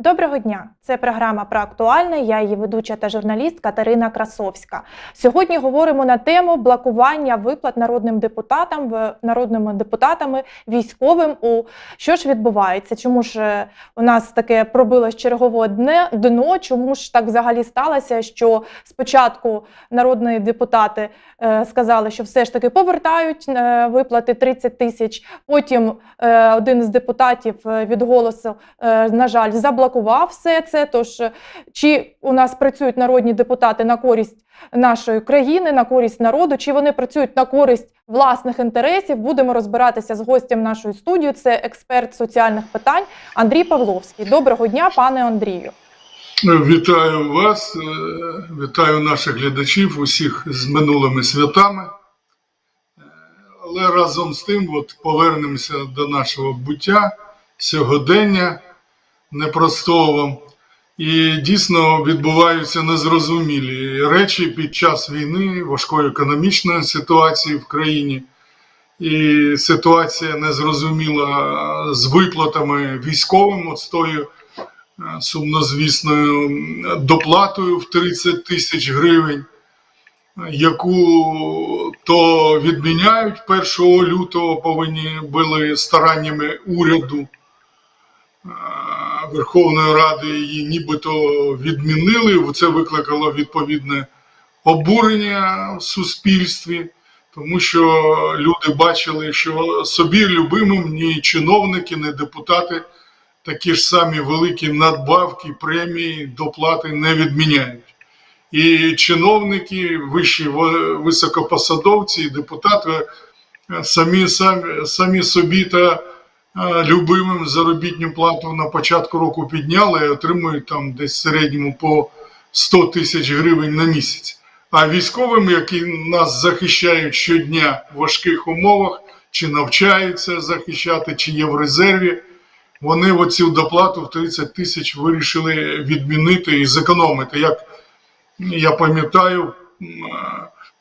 Доброго дня! Це програма про актуальне. Я її ведуча та журналіст Катерина Красовська. Сьогодні говоримо на тему блокування виплат народним депутатам народними депутатами військовим. У що ж відбувається? Чому ж е, у нас таке пробилось чергове дне дно? Чому ж так взагалі сталося? Що спочатку народні депутати е, сказали, що все ж таки повертають е, виплати 30 тисяч. Потім е, один з депутатів е, від голосу, е, на жаль, заблокував все це. Тож е, чи у нас працюють народні депутати на користь нашої країни, на користь народу, чи вони працюють на користь власних інтересів? Будемо розбиратися з гостем нашої студії. Це експерт соціальних питань Андрій Павловський. Доброго дня, пане Андрію. Вітаю вас, е, вітаю наших глядачів, усіх з минулими святами. Е, Але разом з тим, от повернемося до нашого буття, сьогодення непростого. І дійсно відбуваються незрозумілі речі під час війни, важкої економічної ситуації в країні. І ситуація незрозуміла з виплатами військовим, от з тою е, сумнозвісною доплатою в 30 тисяч гривень, яку то відміняють 1 лютого, повинні були стараннями уряду Верховної Ради її нібито відмінили. Це викликало відповідне обурення в суспільстві, тому що люди бачили, що собі любимим ні чиновники, ні депутати такі ж самі великі надбавки, премії, доплати не відміняють. І чиновники, вищі високопосадовці, і депутати самі, самі, самі собі та любимим заробітну плату на початку року підняли і отримують там десь в середньому по 100 тисяч гривень на місяць. А військовим, які нас захищають щодня в важких умовах, чи навчаються захищати, чи є в резерві, вони оцю доплату в 30 тисяч вирішили відмінити і зекономити. Як я пам'ятаю, е,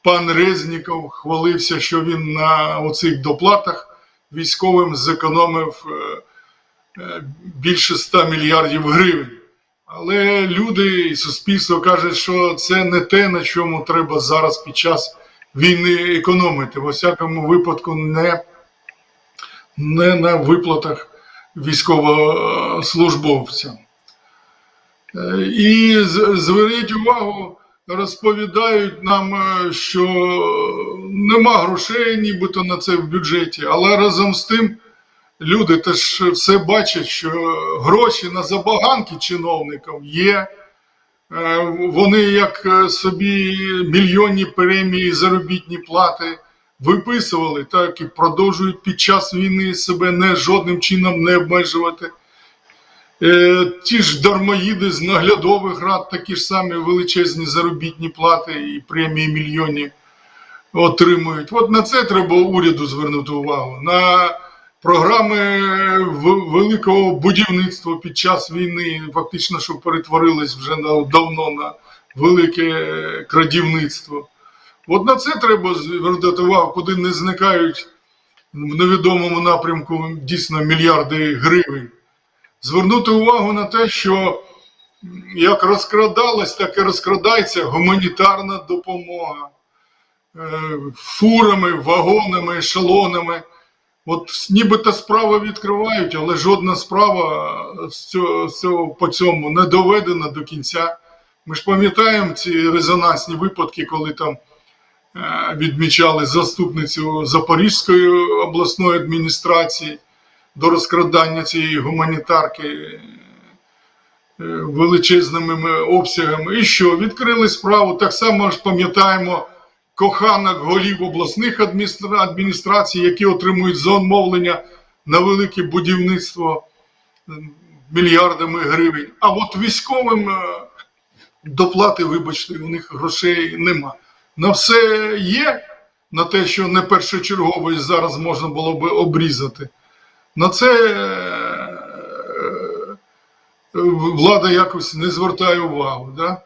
пан Резніков хвалився, що він на оцих доплатах військовим зекономив е, е, більше 100 мільярдів гривень. Але люди і суспільство кажуть, що це не те, на чому треба зараз під час війни економити. В усякому випадку, не, не на виплатах військовослужбовцям. Е, І зверніть увагу, розповідають нам, що нема грошей, нібито на це в бюджеті, але разом з тим люди теж все бачать, що гроші на забаганки чиновникам є. Е, Вони як е, собі мільйонні премії, заробітні плати виписували, так і продовжують під час війни себе не жодним чином не обмежувати. Е, ті ж дармоїди з наглядових рад, такі ж самі величезні заробітні плати і премії мільйонні отримують. От на це треба уряду звернути увагу. На програми великого будівництва під час війни, фактично, що перетворились вже давно на велике крадівництво. От на це треба звернути увагу, куди не зникають в невідомому напрямку дійсно мільярди гривень звернути увагу на те, що як розкрадалась, так і розкрадається гуманітарна допомога фурами, вагонами, ешелонами. От нібито справи відкривають, але жодна справа з цього, з цього, по цьому не доведена до кінця. Ми ж пам'ятаємо ці резонансні випадки, коли там е, відмічали заступницю Запорізької обласної адміністрації до розкрадання цієї гуманітарки е, величезними обсягами. І що? Відкрили справу. Так само ж пам'ятаємо коханок голів обласних адміністрацій, які отримують замовлення на велике будівництво е, мільярдами гривень. А от військовим е, доплати, вибачте, у них грошей нема. На все є, на те, що не першочергово зараз можна було би обрізати. На це е, влада якось не звертає увагу. Да?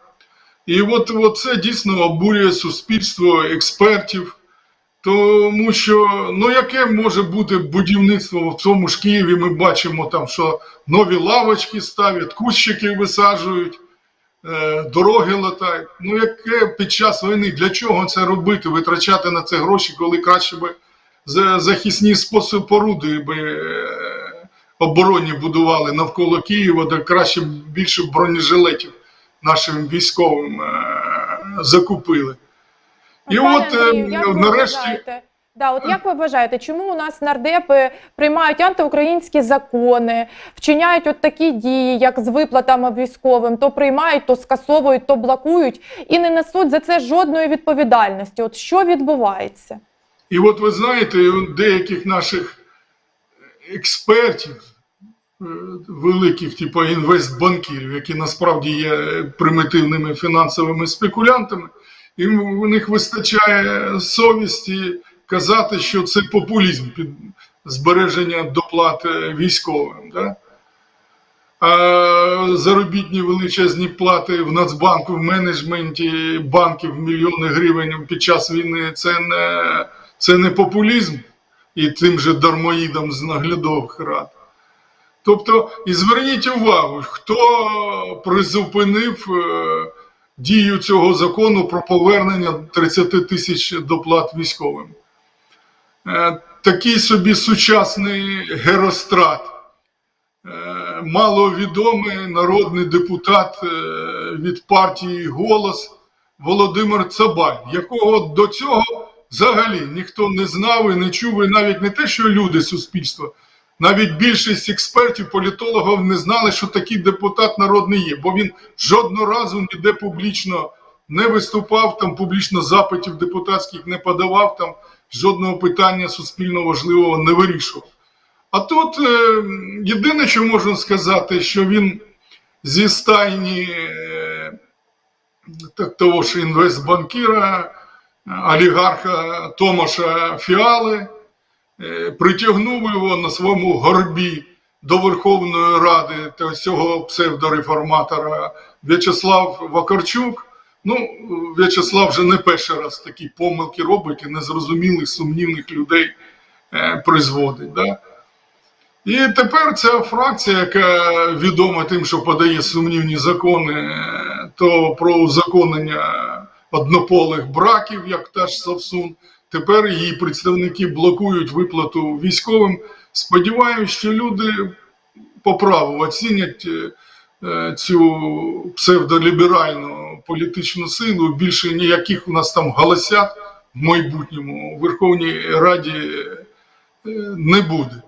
І от, от це дійсно обурює суспільство, експертів, Тому що ну яке може бути будівництво в цьому ж Києві? Ми бачимо там, що нові лавочки ставлять, кущики висаджують, е, дороги латають. Ну яке під час війни для чого це робити? Витрачати на це гроші, коли краще би за- захисні способи поруди би е, оборонні будували навколо Києва, де краще більше бронежилетів нашим військовим е, закупили. І Пане от, е, Андрію, як нарешті-? Да, от як ви вважаєте, чому у нас нардепи приймають антиукраїнські закони, вчиняють от такі дії, як з виплатами військовим, то приймають, то скасовують, то блокують і не несуть за це жодної відповідальності? От що відбувається? І от ви знаєте, у деяких наших експертів, е, великих, типу інвестбанкірів, які насправді є примітивними фінансовими спекулянтами, їм у них вистачає совісті казати, що це популізм під збереження доплат е, військовим. Да? А заробітні величезні плати в Нацбанку, в менеджменті банків мільйони гривень під час війни це не, це не популізм і тим же дармоїдам з наглядових рад. Тобто, і зверніть увагу, хто призупинив е, дію цього закону про повернення 30 тисяч доплат військовим. Е, такий собі сучасний герострат е, маловідомий народний депутат від партії Голос Володимир Цабаль, якого до цього взагалі ніхто не знав і не чув, і навіть не те, що люди суспільства, навіть більшість експертів, політологів не знали, що такий депутат народний є, бо він жодного разу ніде публічно не виступав, там публічно запитів депутатських не подавав, там жодного питання суспільно важливого не вирішував. А тут е, єдине, що можна сказати, що він зі стайні е, того ж інвестбанкіра, е, олігарха Томаша Фіали, притягнув його на своєму горбі до Верховної Ради цього псевдореформатора В'ячеслав Вакарчук. Ну, В'ячеслав вже не перший раз такі помилки робить і незрозумілих, сумнівних людей е, призводить. Да? І тепер ця фракція, яка відома тим, що подає сумнівні закони, е, то про узаконення однополих браків, як та ж Совсун, тепер її представники блокують виплату військовим. Сподіваюся, що люди по праву оцінять е, е, цю псевдоліберальну політичну силу. Більше ніяких у нас там голосят в майбутньому у Верховній Раді е, не буде.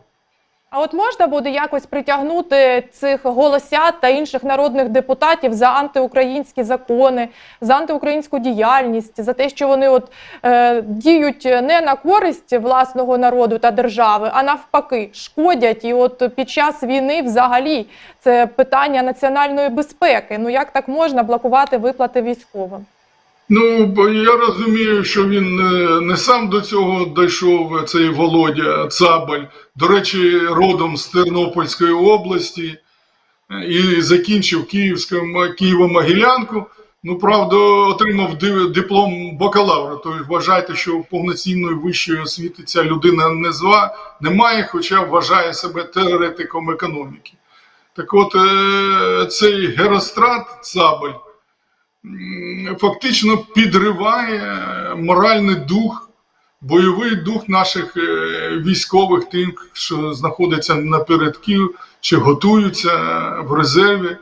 А от можна буде якось притягнути цих голосят та інших народних депутатів за антиукраїнські закони, за антиукраїнську діяльність, за те, що вони от е, діють не на користь власного народу та держави, а навпаки, шкодять. І от під час війни взагалі це питання національної безпеки. Ну як так можна блокувати виплати військовим? Ну, я розумію, що він не сам до цього дійшов, цей Володя Цабаль, до речі, родом з Тернопільської області і закінчив Києво-Могилянку. Ну, правда, отримав диплом бакалавра. Тобто вважайте, що повноцінної вищої освіти ця людина не зва, не має, хоча вважає себе теоретиком економіки. Так от, е, цей Герострат Цабаль фактично підриває моральний дух, бойовий дух наших е, військових, тих, що знаходяться напередки чи готуються в резерві.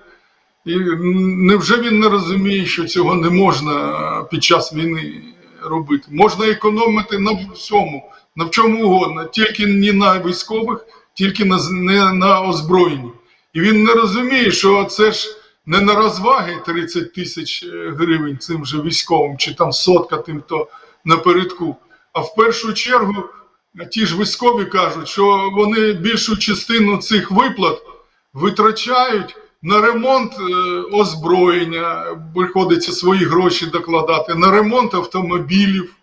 І невже він не розуміє, що цього не можна під час війни робити? Можна економити на всьому, на в чому угодно, тільки не на військових, тільки на, не на озброєнні. І він не розуміє, що це ж не на розваги 30 тисяч е, гривень цим же військовим, чи там сотка тим, хто напередку. А в першу чергу ті ж військові кажуть, що вони більшу частину цих виплат витрачають на ремонт е, озброєння, приходиться свої гроші докладати, на ремонт автомобілів, е,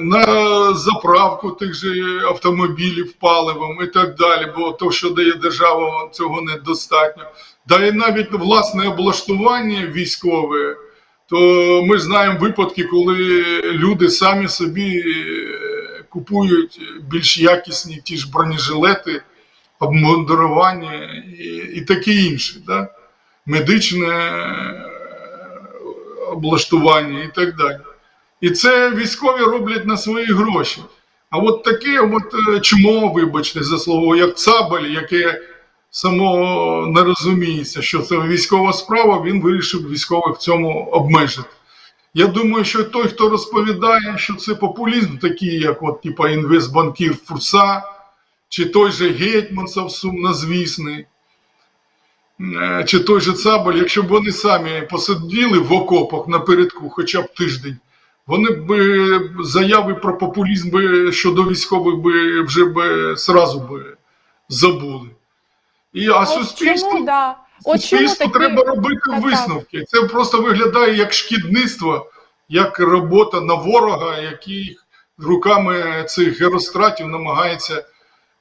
на заправку тих же автомобілів паливом і так далі, бо то, що дає держава, цього недостатньо. Да і навіть власне облаштування військове то ми знаємо випадки, коли люди самі собі е, купують більш якісні ті ж бронежилети, обмундирування і, і таке інше. Да? Медичне е, облаштування і так далі. І це військові роблять на свої гроші. А от таке от е, чмо, вибачте за слово, як цабель, яке само не розуміється, що це військова справа, він вирішив військових в цьому обмежити. Я думаю, що той, хто розповідає, що це популізм, такий, як от, типа інвестбанкір Фурса, чи той же Гетьманцев сумнозвісний, е, чи той же Цабель, якщо б вони самі посиділи в окопах напередку хоча б тиждень, вони б е, заяви про популізм би щодо військових би вже б сразу би забули. І, а От суспільство, чому, да. От чому такі... треба робити Так, так. висновки. Це просто виглядає як шкідництво, як робота на ворога, який руками цих геростратів намагається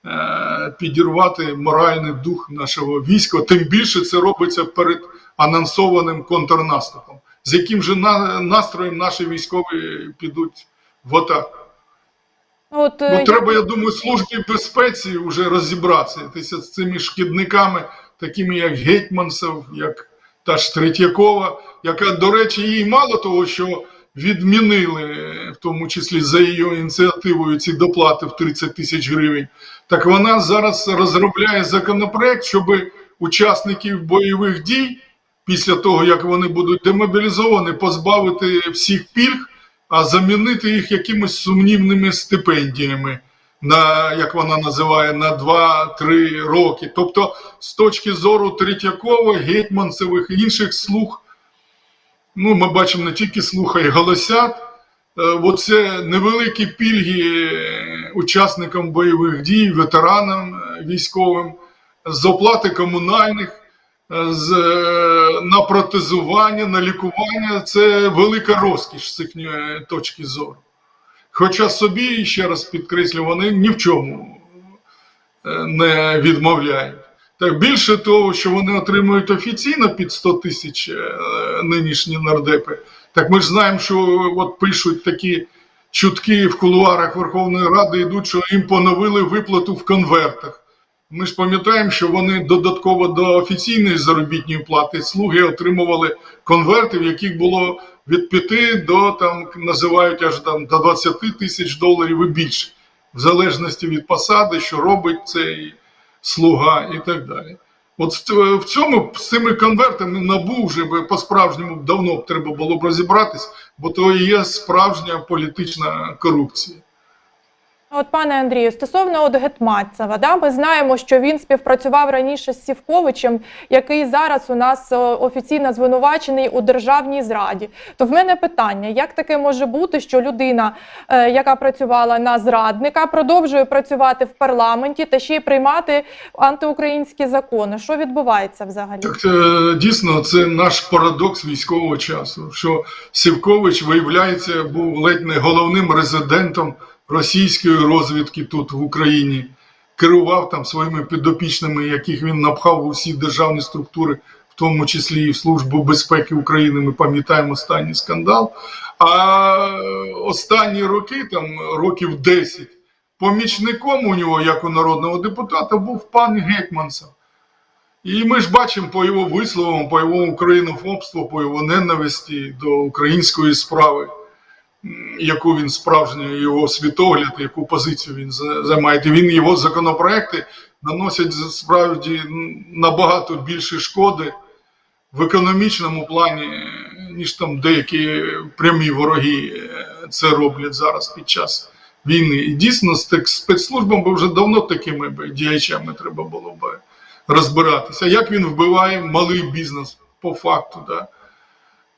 е, підірвати моральний дух нашого війська. Тим більше це робиться перед анонсованим контрнаступом. З яким же настроєм наші військові підуть в атаку. От, е, Ну, я- треба, я думаю, службі безпеці вже розібратися з цими шкідниками, такими як Гетьманцев, як та ж Третьякова, яка, до речі, їй мало того, що відмінили, в тому числі за її ініціативою, ці доплати в 30 тисяч гривень, так вона зараз розробляє законопроект, щоб учасників бойових дій, після того, як вони будуть демобілізовані, позбавити всіх пільг, а замінити їх якимось сумнівними стипендіями, на, як вона називає, на 2-3 роки. Тобто, з точки зору Третьякова, Гетьманцевих і інших слуг, ну, ми бачимо не тільки слуха і голосят, е, оце невеликі пільги е, учасникам бойових дій, ветеранам е, військовим, з оплати комунальних, з, е, на протезування, на лікування це велика розкіш з їхньої точки зору. Хоча собі, ще раз підкреслю, вони ні в чому е, не відмовляють. Так більше того, що вони отримують офіційно під 100 тисяч е, нинішні нардепи, так ми ж знаємо, що от пишуть такі чутки в кулуарах Верховної Ради йдуть, що їм поновили виплату в конвертах. Ми ж пам'ятаємо, що вони додатково до офіційної заробітної плати слуги отримували конверти, в яких було від 5 до там називають аж там до 20 тисяч доларів і більше, в залежності від посади, що робить цей слуга і так далі. От в- цьому з цими конвертами набу вже по-справжньому давно б треба було б розібратись, бо то і є справжня політична корупція. От, пане Андрію, стосовно от Гетманцева, да, ми знаємо, що він співпрацював раніше з Сівковичем, який зараз у нас е, офіційно звинувачений у державній зраді. То в мене питання: як таке може бути, що людина, е, яка працювала на зрадника, продовжує працювати в парламенті та ще й приймати антиукраїнські закони? Що відбувається взагалі? Так е, дійсно, це наш парадокс військового часу, що Сівкович, виявляється, був ледь не головним резидентом російської розвідки тут в Україні, керував там своїми підопічними, яких він напхав у всі державні структури, в тому числі і в Службу безпеки України. Ми пам'ятаємо останній скандал. А останні роки, там років 10, помічником у нього, як у народного депутата, був пан Гетьманцев. І ми ж бачимо по його висловам, по його українофобству, по його ненависті до української справи, яку він справжній його світогляд, яку позицію він займає. Він його законопроекти наносять справді набагато більше шкоди в економічному плані, ніж там деякі прямі вороги е, це роблять зараз під час війни. І дійсно з спецслужбам би вже давно такими би діячами треба було б розбиратися. Як він вбиває малий бізнес по факту, да?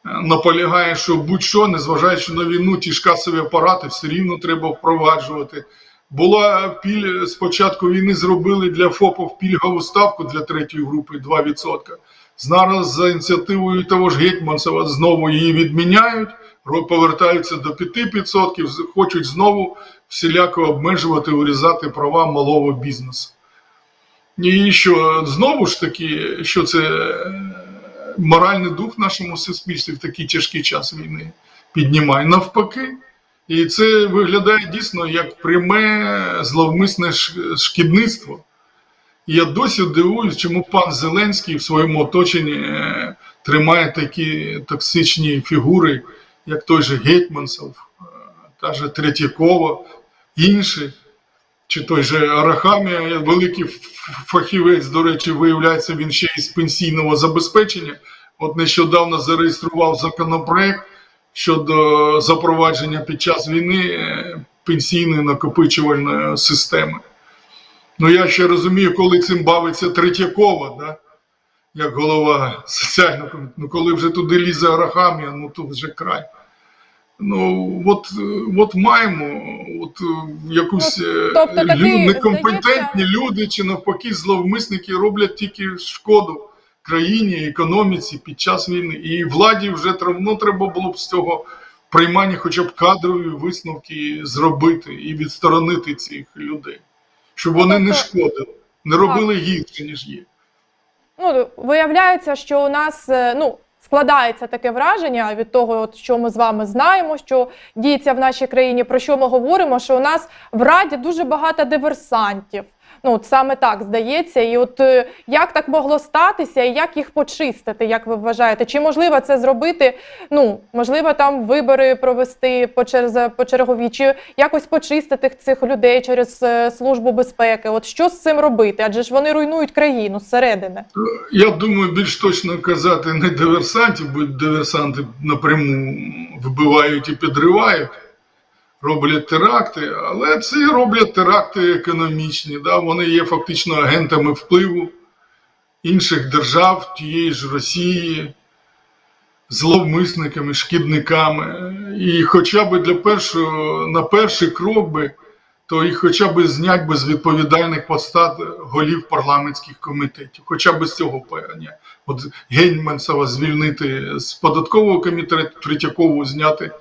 Наполягає, що будь-що, незважаючи на війну, ті ж касові апарати все рівно треба впроваджувати. Була піль з початку війни зробили для ФОПів пільгову ставку для третьої групи 2%. Зараз за ініціативою того ж Гетьманцева знову її відміняють, повертаються до 5%, хочуть знову всіляко обмежувати, урізати права малого бізнесу. І що знову ж таки, що це моральний дух в нашому суспільстві в такий тяжкий час війни піднімає. Навпаки. І це виглядає дійсно як пряме зловмисне шкідництво. І я досі дивуюсь, чому пан Зеленський в своєму оточенні е, тримає такі токсичні фігури, як той же Гетьманцев, е, та же Третьякова, інші, чи той же Арахамія, великий фахівець, до речі, виявляється, він ще із пенсійного забезпечення. От нещодавно зареєстрував законопроект щодо запровадження під час війни е, пенсійної накопичувальної системи. Ну я ще розумію, коли цим бавиться Третьякова, да? як голова соціального комітету. Ну коли вже туди лізе Арахамія, ну тут вже край. Ну, от, е, от маємо от е, якусь е, тобто лю- такий, некомпетентні здається- люди чи навпаки зловмисники роблять тільки шкоду країні, економіці під час війни. І владі вже давно треба було б з цього приймання хоча б кадрові висновки зробити і відсторонити цих людей, щоб вони не тобто- шкодили, не робили гірше, ніж є. Ну, виявляється, що у нас е, ну, складається таке враження від того, от, що ми з вами знаємо, що діється в нашій країні, про що ми говоримо, що у нас в Раді дуже багато диверсантів. Ну, от саме так здається. І от е, як так могло статися, і як їх почистити, як ви вважаєте? Чи можливо це зробити? Ну, можливо, там вибори провести по черз- по чергові, чи якось почистити цих людей через е, службу безпеки? От що з цим робити? Адже ж вони руйнують країну зсередини. Я думаю, більш точно казати не диверсантів, бо диверсанти напряму вбивають і підривають, роблять теракти, але це роблять теракти економічні. Да? Вони є фактично агентами впливу інших держав, тієї ж Росії, зловмисниками, шкідниками. І хоча б для першого, на перший крок би то їх хоча б знять би з відповідальних посад голів парламентських комітетів, хоча б з цього питання. От Гетьманцева звільнити з податкового комітету, Третьякову зняти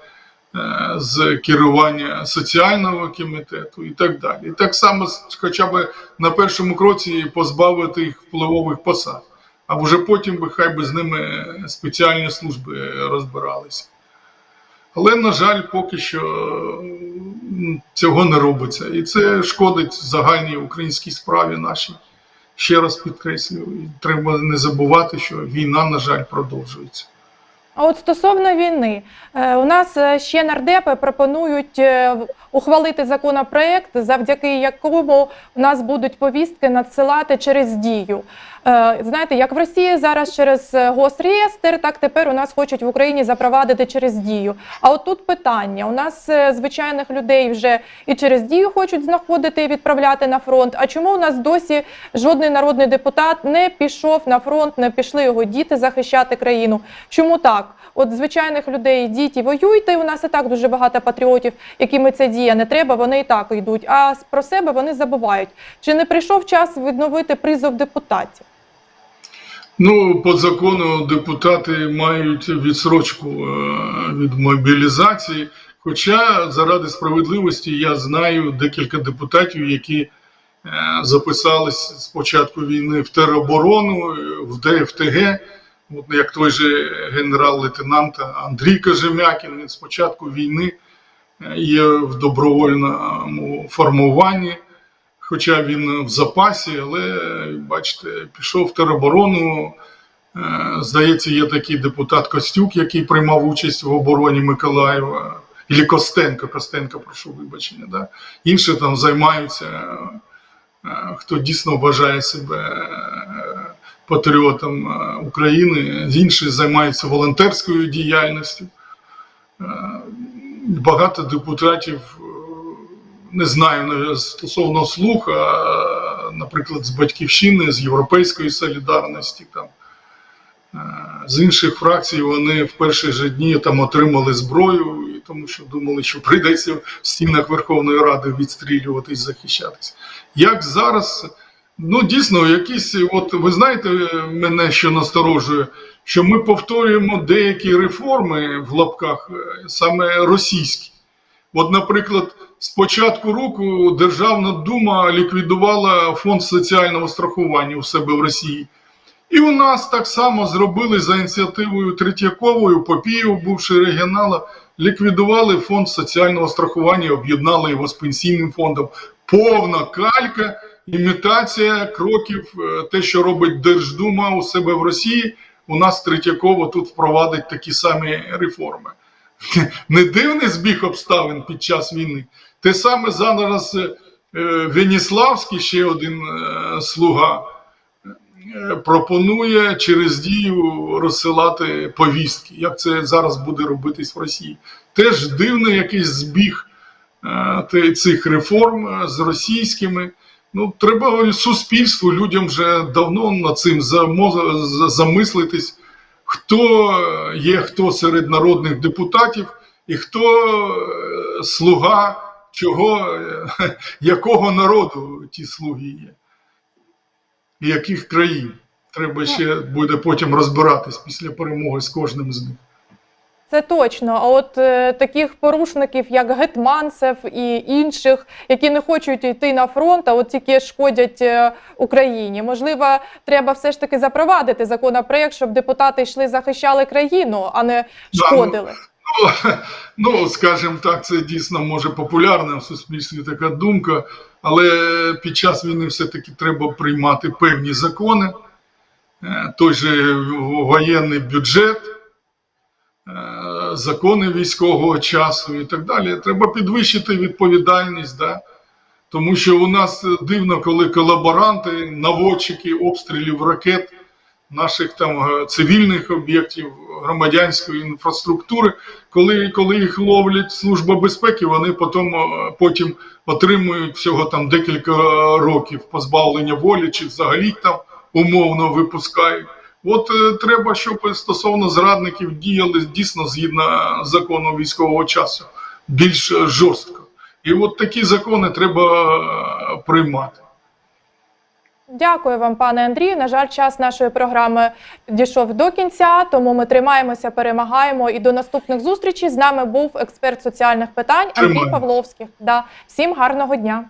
з керування соціального комітету і так далі. І так само, хоча б на першому кроці позбавити їх впливових посад, а вже потім би хай би з ними спеціальні служби розбиралися. Але, на жаль, поки що цього не робиться. І це шкодить загальній українській справі нашій. Ще раз підкреслюю, треба не забувати, що війна, на жаль, продовжується. А от стосовно війни, е, у нас е, ще нардепи пропонують е, ухвалити законопроект, завдяки якому у нас будуть повістки надсилати через дію. Е, Знаєте, як в Росії зараз через е, госреєстр, так тепер у нас хочуть в Україні запровадити через дію. А от тут питання: у нас е, звичайних людей вже і через дію хочуть знаходити і відправляти на фронт. А чому у нас досі жодний народний депутат не пішов на фронт, не пішли його діти захищати країну? Чому так? От звичайних людей йдіть і воюйте. У нас і так дуже багато патріотів, якими ця дія не треба, вони і так йдуть. А про себе вони забувають. Чи не прийшов час відновити призов депутатів? Ну, по закону депутати мають відсрочку е, від мобілізації. Хоча заради справедливості я знаю декілька депутатів, які е, записались з початку війни в тероборону, е, в ДФТГ. От як той же генерал-лейтенант Андрій Кожем'якін, він з війни є в добровольному формуванні хоча він в запасі, але бачите, пішов в тероборону. Е, Здається, є такий депутат Костюк, який приймав участь в обороні Миколаєва. Ілі Костенко, Костенко, прошу вибачення. Да? Інші там займаються, е, хто дійсно вважає себе е, патріотом України, інші займаються волонтерською діяльністю. Багато депутатів не знаю стосовно слух, наприклад, з батьківщини, з Європейської солідарності, там, е, з інших фракцій вони в перші ж дні там отримали зброю, тому що думали, що прийдеться в стінах Верховної Ради відстрілюватись, захищатись. Як зараз, ну дійсно, якісь, от ви знаєте, мене що насторожує, що ми повторюємо деякі реформи в лапках, е, саме російські. От, наприклад, з початку року Державна дума ліквідувала фонд соціального страхування у себе в Росії. І у нас так само зробили за ініціативою Третьяковою, Попієв, бувший регіонала, ліквідували фонд соціального страхування, об'єднали його з пенсійним фондом. Повна калька, імітація кроків, е, те, що робить Держдума у себе в Росії. У нас Третьякова тут впровадить такі самі реформи. Не дивний збіг обставин під час війни. Те саме зараз е, Веніславський, ще один е, слуга, е, пропонує через дію розсилати повістки. Як це зараз буде робитись в Росії? Теж дивний якийсь збіг цих реформ з російськими. Ну, треба суспільству, людям вже давно над цим замислитись, хто є хто серед народних депутатів і хто е, слуга чого, е, якого народу ті слуги є, і яких країн. Треба ще буде потім розбиратись після перемоги з кожним з них. Це точно. А от е, таких порушників, як Гетманцев і інших, які не хочуть йти на фронт, а от тільки шкодять е, Україні. Можливо, треба все ж таки запровадити законопроект, щоб депутати йшли захищали країну, а не шкодили. Ну, ну, скажімо так, це дійсно може популярна в суспільстві така думка, але під час війни все-таки треба приймати певні закони, Е, той же воєнний бюджет, е, закони військового часу і так далі. Треба підвищити відповідальність, да? тому що у нас дивно, коли колаборанти, наводчики обстрілів ракет наших там е, цивільних об'єктів громадянської інфраструктури, коли, коли їх ловлять служба безпеки, вони потім, е, потім отримують всього там декілька років позбавлення волі чи взагалі там умовно випускають. От е, треба, щоб стосовно зрадників діяли дійсно згідно закону військового часу, більш жорстко. І от такі закони треба е, приймати. Дякую вам, пане Андрію. На жаль, час нашої програми дійшов до кінця, тому ми тримаємося, перемагаємо. І до наступних зустрічей з нами був експерт соціальних питань Андрій Тримаємо. Павловський. Да. Всім гарного дня.